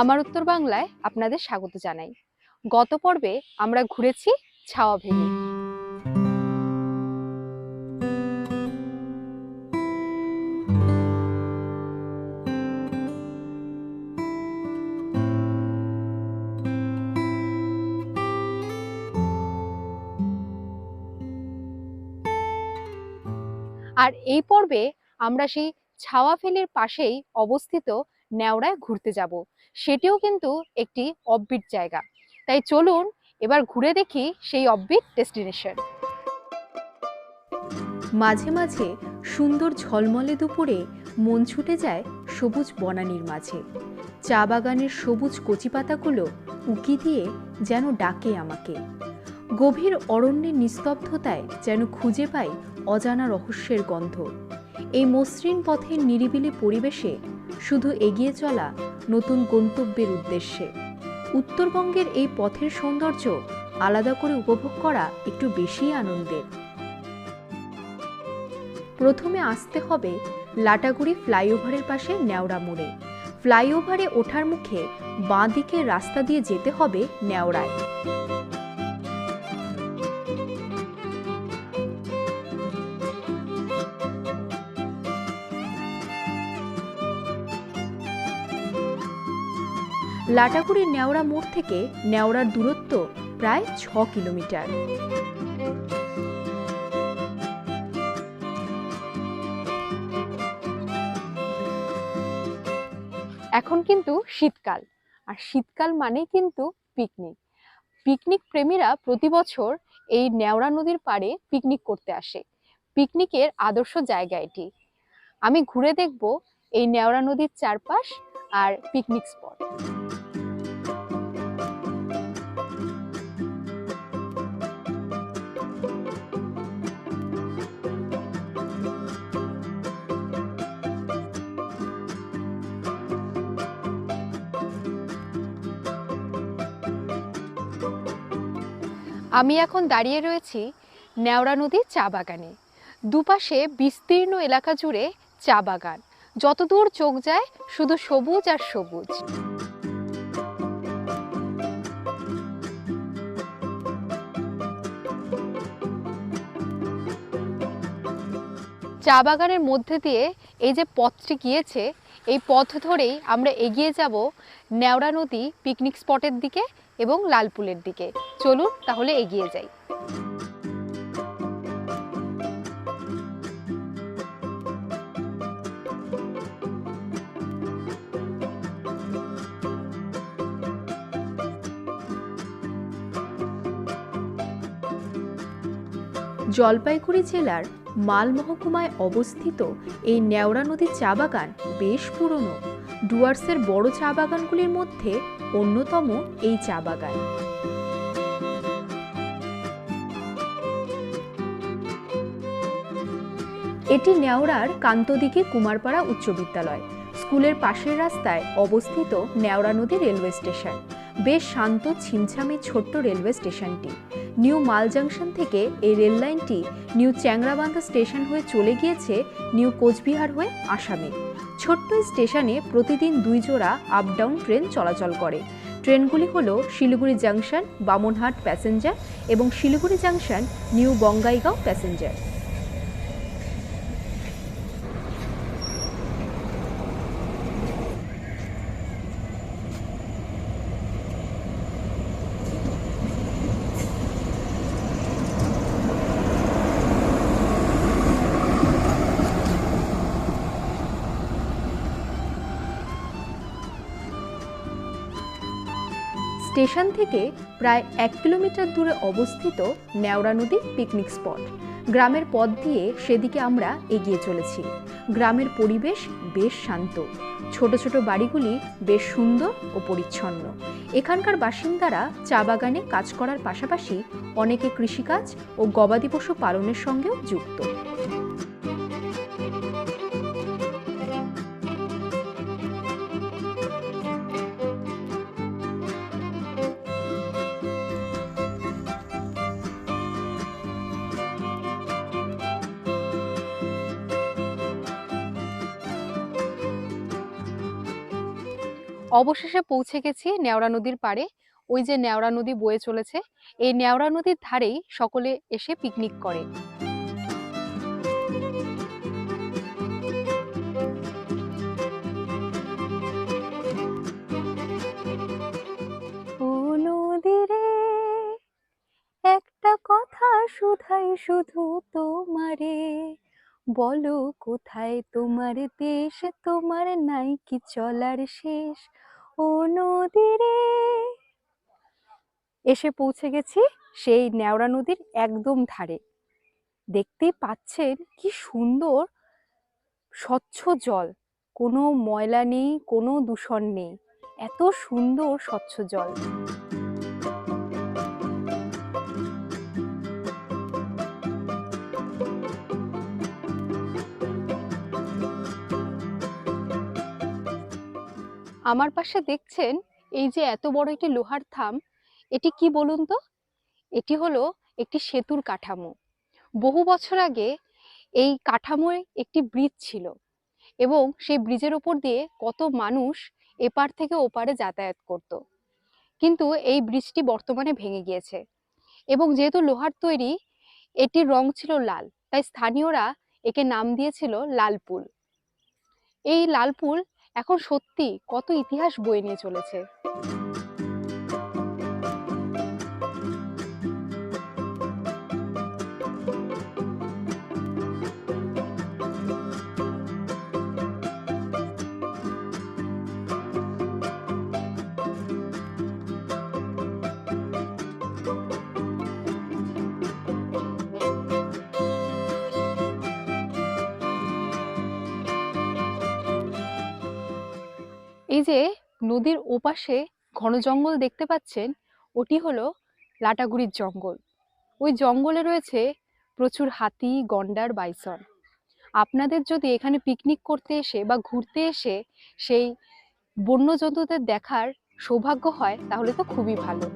আমার উত্তর বাংলায় আপনাদের স্বাগত জানাই। গত পর্বে আমরা ঘুরেছি ছাওয়া ভেলি আর এই পর্বে আমরা সেই ছাওয়া ভ্যালির পাশেই অবস্থিত নেওড়ায় ঘুরতে যাব। সেটিও কিন্তু একটি অববিট জায়গা। তাই চলুন এবার ঘুরে দেখি সেই অববিট ডেস্টিনেশন মাঝে মাঝে সুন্দর ঝলমলে দুপুরে মন ছুটে যায় সবুজ বনানীর মাঝে। চা বাগানের সবুজ কচি পাতাগুলো উকি দিয়ে যেন ডাকে আমাকে। গভীর অরণ্যের নিস্তব্ধতায় যেন খুঁজে পাই অজানা রহস্যের গন্ধ। এই মসৃণ পথের নিরিবিলি পরিবেশে শুধু এগিয়ে চলা নতুন গন্তব্যের উদ্দেশ্যে। উত্তরবঙ্গের এই পথের সৌন্দর্য আলাদা করে উপভোগ করা একটু বেশি আনন্দের। প্রথমে আসতে হবে লাটাগুড়ি ফ্লাইওভারের পাশে নেওড়া মোড়ে। ফ্লাইওভারে ওঠার মুখে বাঁ দিকের রাস্তা দিয়ে যেতে হবে নেওড়ায় লাটাগুড়ির নেওড়া মোড় থেকে নেওড়ার দূরত্ব প্রায় ছ কিলোমিটার। এখন কিন্তু শীতকাল, আর শীতকাল মানেই কিন্তু পিকনিক। পিকনিক প্রেমীরা প্রতি বছর এই নেওড়া নদীর পাড়ে পিকনিক করতে আসে। পিকনিকের আদর্শ জায়গা এটি। আমি ঘুরে দেখব এই নেওড়া নদীর চারপাশ আর পিকনিক স্পট। আমি এখন দাঁড়িয়ে রয়েছি নেওড়া নদীর চা বাগানে। দুপাশে বিস্তীর্ণ এলাকা জুড়ে চা বাগান। যতদূর চোখ যায় শুধু সবুজ আর সবুজ। চা বাগানের মধ্যে দিয়ে এই যে পথটি গিয়েছে, এই পথ ধরেই আমরা এগিয়ে যাব নেওড়া নদী পিকনিক স্পটের দিকে এবং লালপুলের দিকে। চলুন তাহলে এগিয়ে যাই। জলপাইগুড়ি জেলার মাল মহকুমায় অবস্থিত এই নেওড়া নদীর চা বাগান বেশ পুরনো। ডুয়ার্সের বড় চা বাগানগুলির মধ্যে অন্যতম এই চা বাগান। এটি নেওড়ার কান্তদিঘি কুমারপাড়া উচ্চ বিদ্যালয়। স্কুলের পাশের রাস্তায় অবস্থিত নেওড়া নদী রেলওয়ে স্টেশন। বেশ শান্ত, ছিমছামে ছোট্ট রেলওয়ে স্টেশনটি। নিউ মাল জাংশন থেকে এই রেল লাইনটি নিউ চ্যাংরাবান্ধা স্টেশন হয়ে চলে গিয়েছে নিউ কোচবিহার হয়ে আসামে। ছোট্ট স্টেশনে প্রতিদিন দুই জোড়া আপ ডাউন ট্রেন চলাচল করে। ট্রেনগুলি হল শিলিগুড়ি জাংশন, বামনহাট প্যাসেঞ্জার এবং Siliguri junction, new Bongaigaon passenger station থেকে প্রায় এক কিলোমিটার দূরে অবস্থিত নেওড়া নদী পিকনিক স্পট। গ্রামের পথ দিয়ে সেদিকে আমরা এগিয়ে চলেছি। গ্রামের পরিবেশ বেশ শান্ত। ছোট ছোট বাড়িগুলি বেশ সুন্দর ও পরিচ্ছন্ন। এখানকার বাসিন্দারা চা বাগানে কাজ করার পাশাপাশি অনেকে কৃষিকাজ ও গবাদি পশু পালনের সঙ্গেও যুক্ত। অবশেষে পৌঁছে গেছি নেওড়া নদীর পাড়ে। ওই যে নেওড়া নদী বয়ে চলেছে, এই নেওড়া নদীর ধারেই সকলে এসে পিকনিক করে। একটা কথা শুধাই শুধু তোমারে। বলো, কোথায় তোমার দেশ? তোমার নাই কি চলার শেষ। ও নদীরে। এসে পৌঁছে গেছি সেই নেওড়া নদীর একদম ধারে। দেখতেই পাচ্ছেন কি সুন্দর, স্বচ্ছ জল। কোনো ময়লা নেই, কোনো দূষণ নেই। এত সুন্দর স্বচ্ছ জল। আমার পাশে দেখছেন এই যে এত বড় একটি লোহার থাম, এটি কি বলুন তো? এটি হলো একটি সেতুর কাঠামো। বহু বছর আগে এই কাঠামোয় একটি ব্রিজ ছিল এবং সেই ব্রিজের ওপর দিয়ে কত মানুষ এপার থেকে ওপারে যাতায়াত করত। কিন্তু এই ব্রিজটি বর্তমানে ভেঙে গিয়েছে এবং যেহেতু লোহার তৈরি, এটির রং ছিল লাল, তাই স্থানীয়রা একে নাম দিয়েছিল লালপুল এই লালপুল এখন সত্যি কত ইতিহাস বয়ে নিয়ে চলেছে। এই যে নদীর ওপাশে ঘন জঙ্গল দেখতে পাচ্ছেন, ওটি হলো লাটাগুড়ির জঙ্গল। ওই জঙ্গলে রয়েছে প্রচুর হাতি, গন্ডার, বাইসন। আপনাদের যদি এখানে পিকনিক করতে এসে বা ঘুরতে এসে সেই বন্য জন্তুদের দেখার সৌভাগ্য হয়, তাহলে তো খুবই ভালো।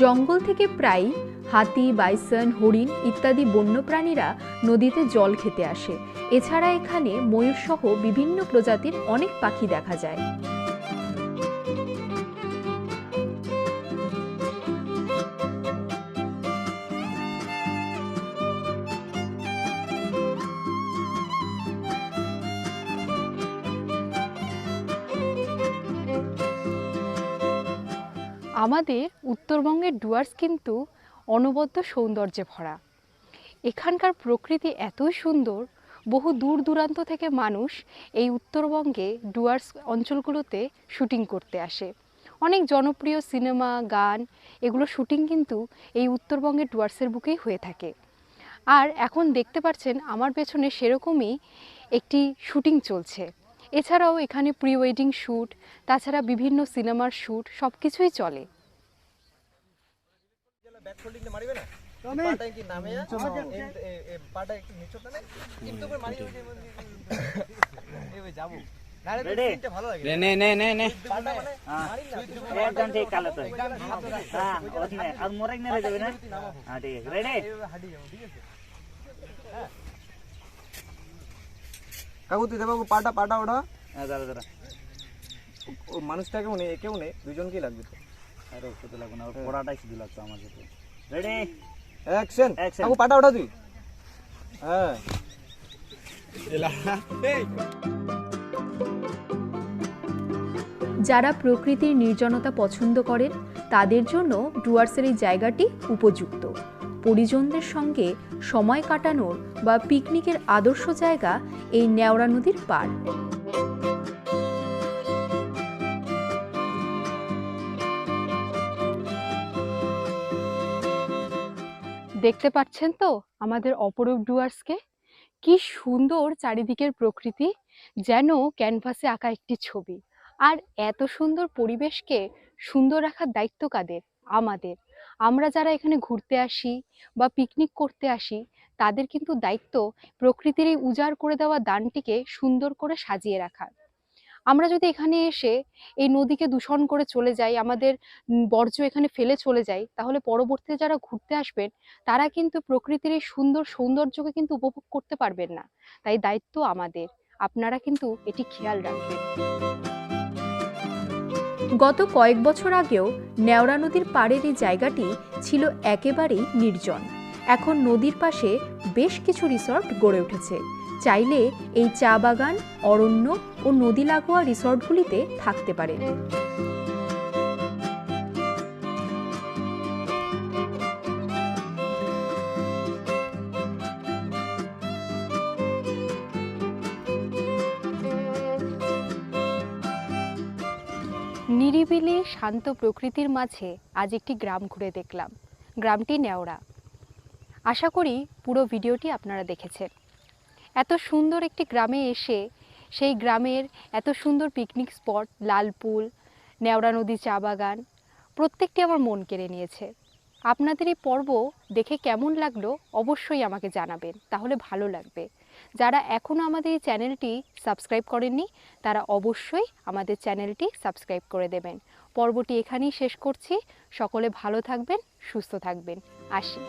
জঙ্গল থেকে প্রায় হাতি, বাইসন, হরিণ ইত্যাদি বন্যপ্রাণীরা নদীতে জল খেতে আসে। এছাড়া এখানে ময়ূরসহ বিভিন্ন প্রজাতির অনেক পাখি দেখা যায়। আমাদের উত্তরবঙ্গের ডুয়ার্স কিন্তু অনবদ্য সৌন্দর্যে ভরা। এখানকার প্রকৃতি এতই সুন্দর, বহু দূর দূরান্ত থেকে মানুষ এই উত্তরবঙ্গে ডুয়ার্স অঞ্চলগুলোতে শুটিং করতে আসে। অনেক জনপ্রিয় সিনেমা, গান, এগুলো শুটিং কিন্তু এই উত্তরবঙ্গের ডুয়ার্সের বুকেই হয়ে থাকে। আর এখন দেখতে পাচ্ছেন আমার পেছনে সেরকমই একটি শুটিং চলছে। এছাড়াও এখানে প্রি ওয়েডিং শ্যুট তাছাড়া বিভিন্ন সিনেমার শ্যুট সব কিছুই চলে। ব্যাক ফোল্ডিং মারিবে না পাটা কি নামে পাটা একটু নিচু টানে কিন্তু করে মারি এই ওই যাবো না রে Ready? তিনটে ভালো লাগে নে নে নে নে নে পাটা মানে হ্যাঁ মারি না একদম ঠিক কালো তো হ্যাঁ ওখানে আর মোরেক নেড়ে যাবে না হ্যাঁ ঠিক আছে রেডি এইভাবে হাঁটি যাবো ঠিক আছে কাকু তুই দেবো পাটা পাটা ওঠা হ্যাঁ দাঁড়া দাঁড়া ও মানুষটা কেউ নেই কেউ নেই দুজনকেই লাগবে তো আরে লাগবে না পড়াটাই শুধু লাগতো আমার কাছে রেডি অ্যাকশন. কাকু পাটা ওঠা তুই। হ্যাঁ। যারা প্রকৃতির নির্জনতা পছন্দ করেন তাদের জন্য ডুয়ার্সের এই জায়গাটি উপযুক্ত। পরিজনদের সঙ্গে সময় কাটানোর বা পিকনিকের আদর্শ জায়গা এই নেওড়া নদীর পাড়। দেখতে পাচ্ছেন তো? আমাদের অপরূপ ডুয়ার্সকে? কি সুন্দর চারিদিকের প্রকৃতি যেন ক্যানভাসে আঁকা একটি ছবি। আর এত সুন্দর পরিবেশকে সুন্দর রাখার দায়িত্ব কাদের? আমাদের। আমরা যারা এখানে ঘুরতে আসি বা পিকনিক করতে আসি, তাদের কিন্তু দায়িত্ব প্রকৃতির এই উজাড় করে দেওয়া দানটিকে সুন্দর করে সাজিয়ে রাখার। আমরা যদি এখানে এসে এই নদীকে দূষণ করে চলে যাই, আমাদের বর্জ্য এখানে ফেলে চলে যাই, তাহলে পরবর্তীতে যারা ঘুরতে আসবেন, তারা কিন্তু প্রকৃতির এই সুন্দর সৌন্দর্যকে কিন্তু উপভোগ করতে পারবেন না। তাই দায়িত্ব আমাদের। আপনারা কিন্তু এটি খেয়াল রাখবেন। গত কয়েক বছর আগেও নেওড়া নদীর পাড়ের এই জায়গাটি ছিল একেবারেই নির্জন। এখন নদীর পাশে বেশ কিছু রিসর্ট গড়ে উঠেছে। চাইলে এই চা বাগান, অরণ্য ও নদী লাগোয়া রিসর্টগুলিতে থাকতে পারে। নিরিবিলি, শান্ত প্রকৃতির মাঝে আজ একটি গ্রাম ঘুরে দেখলাম। গ্রামটি নেওড়া। আশা করি পুরো ভিডিওটি আপনারা দেখেছেন। এত সুন্দর একটি গ্রামে এসে সেই গ্রামের এত সুন্দর পিকনিক স্পট লালপুল নেওড়া নদী চা বাগান, প্রত্যেকটি আমার মন কেড়ে নিয়েছে। আপনাদের এই পর্ব দেখে কেমন লাগল অবশ্যই আমাকে জানাবেন, তাহলে ভালো লাগবে। যারা এখনও আমাদের এই চ্যানেলটি সাবস্ক্রাইব করেননি, তারা অবশ্যই আমাদের চ্যানেলটি সাবস্ক্রাইব করে দেবেন। পর্বটি এখানেই শেষ করছি, সকলে ভালো থাকবেন, সুস্থ থাকবেন। আসি।